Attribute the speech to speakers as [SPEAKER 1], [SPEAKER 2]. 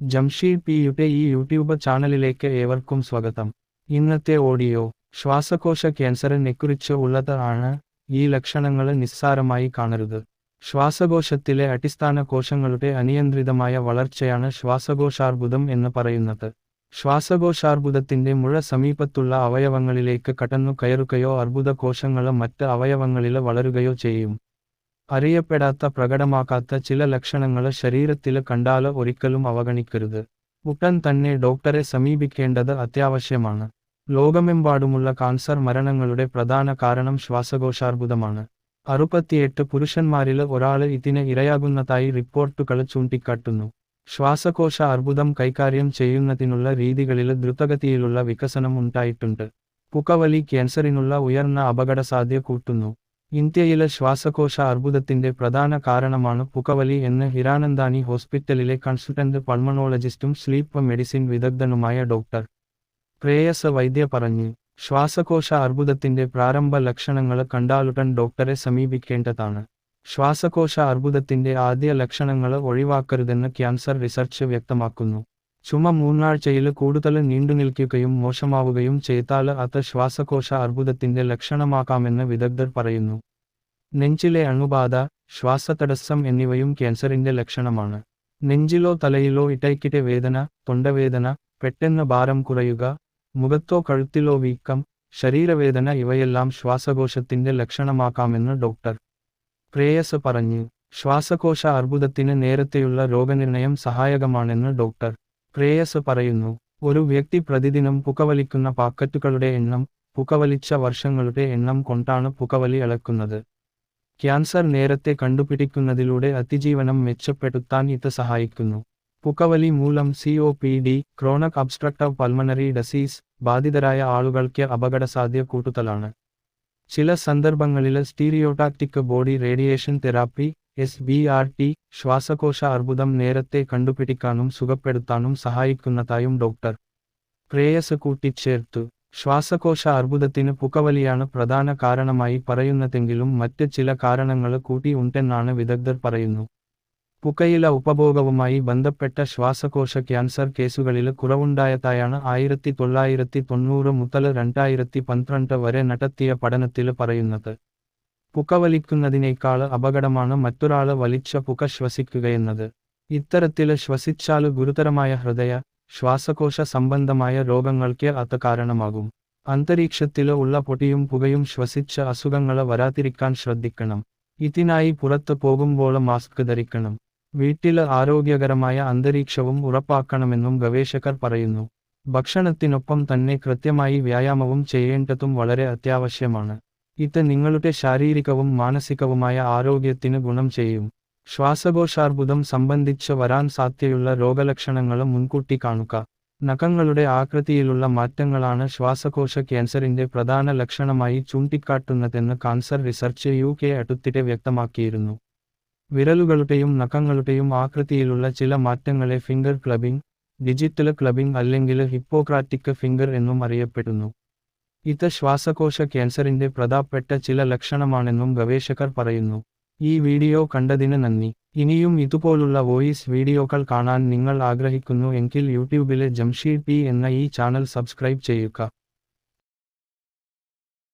[SPEAKER 1] ജംഷീദ് പിയുടെ ഈ യൂട്യൂബ് ചാനലിലേക്ക് ഏവർക്കും സ്വാഗതം. ഇന്നത്തെ ഓഡിയോ ശ്വാസകോശ ക്യാൻസറിനെക്കുറിച്ച് ഉള്ളത് ഈ ലക്ഷണങ്ങൾ നിസ്സാരമായി കാണരുത്. ശ്വാസകോശത്തിലെ അടിസ്ഥാന കോശങ്ങളുടെ അനിയന്ത്രിതമായ വളർച്ചയാണ് ശ്വാസകോശാർബുദം എന്ന് പറയുന്നത്. ശ്വാസകോശാർബുദത്തിന്റെ മുഴ സമീപത്തുള്ള അവയവങ്ങളിലേക്ക് കടന്നു കയറുകയോ അർബുദ കോശങ്ങൾ മറ്റ് അവയവങ്ങളിൽ വളരുകയോ ചെയ്യും. അറിയപ്പെടാത്ത പ്രകടമാക്കാത്ത ചില ലക്ഷണങ്ങൾ ശരീരത്തിൽ കണ്ടാൽ ഒരിക്കലും അവഗണിക്കരുത്. ഉടൻ തന്നെ ഡോക്ടറെ സമീപിക്കേണ്ടത് അത്യാവശ്യമാണ്. ലോകമെമ്പാടുമുള്ള കാൻസർ മരണങ്ങളുടെ പ്രധാന കാരണം ശ്വാസകോശാർബുദമാണ്. അറുപത്തിയെട്ട് പുരുഷന്മാരിൽ ഒരാൾ ഇതിന് ഇരയാകുന്നതായി റിപ്പോർട്ടുകൾ ചൂണ്ടിക്കാട്ടുന്നു. ശ്വാസകോശ അർബുദം കൈകാര്യം ചെയ്യുന്നതിനുള്ള രീതികളിൽ ദ്രുതഗതിയിലുള്ള വികസനം ഉണ്ടായിട്ടുണ്ട്. പുകവലി ക്യാൻസറിനുള്ള ഉയർന്ന അപകടസാധ്യത കൂട്ടുന്നു. ഇന്ത്യയിലെ ശ്വാസകോശ അർബുദത്തിന്റെ പ്രധാന കാരണമാണ് പുകവലി എന്ന് ഹിരാനന്ദാനി ഹോസ്പിറ്റലിലെ കൺസൾട്ടന്റ് പൾമണോളജിസ്റ്റും സ്ലീപ്പ് മെഡിസിൻ വിദഗ്ധനുമായ ഡോക്ടർ പ്രേയസ വൈദ്യ പറഞ്ഞു ശ്വാസകോശ അർബുദത്തിന്റെ പ്രാരംഭ ലക്ഷണങ്ങൾ കണ്ടാലുടൻ ഡോക്ടറെ സമീപിക്കേണ്ടതാണ്. ശ്വാസകോശ അർബുദത്തിന്റെ ആദ്യ ലക്ഷണങ്ങൾ ഒഴിവാക്കരുതെന്ന് ക്യാൻസർ റിസർച്ച് വ്യക്തമാക്കുന്നു. ചുമ മൂന്നാഴ്ചയിൽ കൂടുതൽ നീണ്ടുനിൽക്കുകയും മോശമാവുകയും ചെയ്താൽ അത് ശ്വാസകോശ അർബുദത്തിന്റെ ലക്ഷണമാക്കാമെന്ന് വിദഗ്ധർ പറയുന്നു. നെഞ്ചിലെ അണുബാധ ശ്വാസതടസ്സം എന്നിവയും ക്യാൻസറിന്റെ ലക്ഷണമാണ്. നെഞ്ചിലോ തലയിലോ ഇടയ്ക്കിടെ വേദന തൊണ്ടവേദന പെട്ടെന്ന് ഭാരം കുറയുക മുഖത്തോ കഴുത്തിലോ വീക്കം ശരീരവേദന ഇവയെല്ലാം ശ്വാസകോശത്തിന്റെ ലക്ഷണമാക്കാമെന്ന് ഡോക്ടർ പ്രേയസ് പറഞ്ഞു. ശ്വാസകോശ അർബുദത്തിന് നേരത്തെയുള്ള രോഗനിർണയം സഹായകമാണെന്ന് ഡോക്ടർ പ്രേയസ് പറയുന്നു ഒരു വ്യക്തി പ്രതിദിനം പുകവലിക്കുന്ന പാക്കറ്റുകളുടെ എണ്ണം പുകവലിച്ച വർഷങ്ങളുടെ എണ്ണം കൊണ്ടാണ് പുകവലി അളക്കുന്നത്. ക്യാൻസർ നേരത്തെ കണ്ടുപിടിക്കുന്നതിലൂടെ അതിജീവനം മെച്ചപ്പെടുത്താൻ ഇത് സഹായിക്കുന്നു. പുകവലി മൂലം C O P D chronic obstructive pulmonary disease ബാധിതരായ ആളുകൾക്ക് അപകടസാധ്യത കൂടുതലാണ് ചില സന്ദർഭങ്ങളിൽ stereotactic body radiation therapy S B R T ശ്വാസകോശ അർബുദം നേരത്തെ കണ്ടുപിടിക്കാനും സുഖപ്പെടുത്താനും സഹായിക്കുന്നതായും ഡോക്ടർ. പ്രേയസ് കൂട്ടിച്ചേർത്തു ശ്വാസകോശ അർബുദത്തിന് പുകവലിയാണ് പ്രധാന കാരണമായി പറയുന്നതെങ്കിലും മറ്റ് ചില കാരണങ്ങൾ കൂട്ടി ഉണ്ടെന്നാണ് വിദഗ്ധർ പറയുന്നു. പുകയില ഉപഭോഗവുമായി ബന്ധപ്പെട്ട ശ്വാസകോശ ക്യാൻസർ കേസുകളിൽ കുറവുണ്ടായതായാണ് ആയിരത്തി തൊള്ളായിരത്തി തൊണ്ണൂറ് മുതൽ രണ്ടായിരത്തി പന്ത്രണ്ട് വരെ നടത്തിയ പഠനത്തിൽ പറയുന്നത്. പുക വലിക്കുന്നതിനേക്കാൾ അപകടമാണ് മറ്റൊരാൾ വലിച്ച പുക ശ്വസിക്കുകയെന്നത്. ഇത്തരത്തിൽ ശ്വസിച്ചാൽ ഗുരുതരമായ ഹൃദയ ശ്വാസകോശ സംബന്ധമായ രോഗങ്ങൾക്ക് അത് കാരണമാകും. അന്തരീക്ഷത്തിൽ ഉള്ള പൊടിയും പുകയും ശ്വസിച്ച അസുഖങ്ങൾ വരാതിരിക്കാൻ ശ്രദ്ധിക്കണം. ഇതിനായി പുറത്തു പോകുമ്പോൾ മാസ്ക് ധരിക്കണം. വീട്ടിൽ ആരോഗ്യകരമായ അന്തരീക്ഷവും ഉറപ്പാക്കണമെന്നും ഗവേഷകർ പറയുന്നു. ഭക്ഷണത്തിനൊപ്പം തന്നെ കൃത്യമായി വ്യായാമവും ചെയ്യേണ്ടതും വളരെ അത്യാവശ്യമാണ്. ഇത് നിങ്ങളുടെ ശാരീരികവും മാനസികവുമായ ആരോഗ്യത്തിന് ഗുണം ചെയ്യും. ശ്വാസകോശാർബുദം സംബന്ധിച്ച് വരാൻ സാധ്യതയുള്ള രോഗലക്ഷണങ്ങളും മുൻകൂട്ടി കാണുക. നഖങ്ങളുടെ ആകൃതിയിലുള്ള മാറ്റങ്ങളാണ് ശ്വാസകോശ ക്യാൻസറിന്റെ പ്രധാന ലക്ഷണമായി ചൂണ്ടിക്കാട്ടുന്നതെന്ന് കാൻസർ റിസർച്ച് യു കെ അടുത്തിടെ വ്യക്തമാക്കിയിരുന്നു. വിരലുകളുടെയും നഖങ്ങളുടെയും ആകൃതിയിലുള്ള ചില മാറ്റങ്ങളെ ഫിംഗർ ക്ലബിംഗ് ഡിജിറ്റൽ ക്ലബിംഗ് അല്ലെങ്കിൽ ഹിപ്പോക്രാറ്റിക് ഫിംഗർ എന്നും അറിയപ്പെടുന്നു. ഇത് ശ്വാസകോശ ക്യാൻസറിന്റെ പ്രധാപ്പെട്ട ചില ലക്ഷണമാണെന്നും ഗവേഷകർ പറയുന്നു. ഈ വീഡിയോ കണ്ടതിന് നന്ദി. ഇനിയും ഇതുപോലുള്ള വോയിസ് വീഡിയോകൾ കാണാൻ നിങ്ങൾ ആഗ്രഹിക്കുന്നു എങ്കിൽ യൂട്യൂബിലെ ജംഷീഡ് പി എന്ന ഈ ചാനൽ സബ്സ്ക്രൈബ് ചെയ്യുക.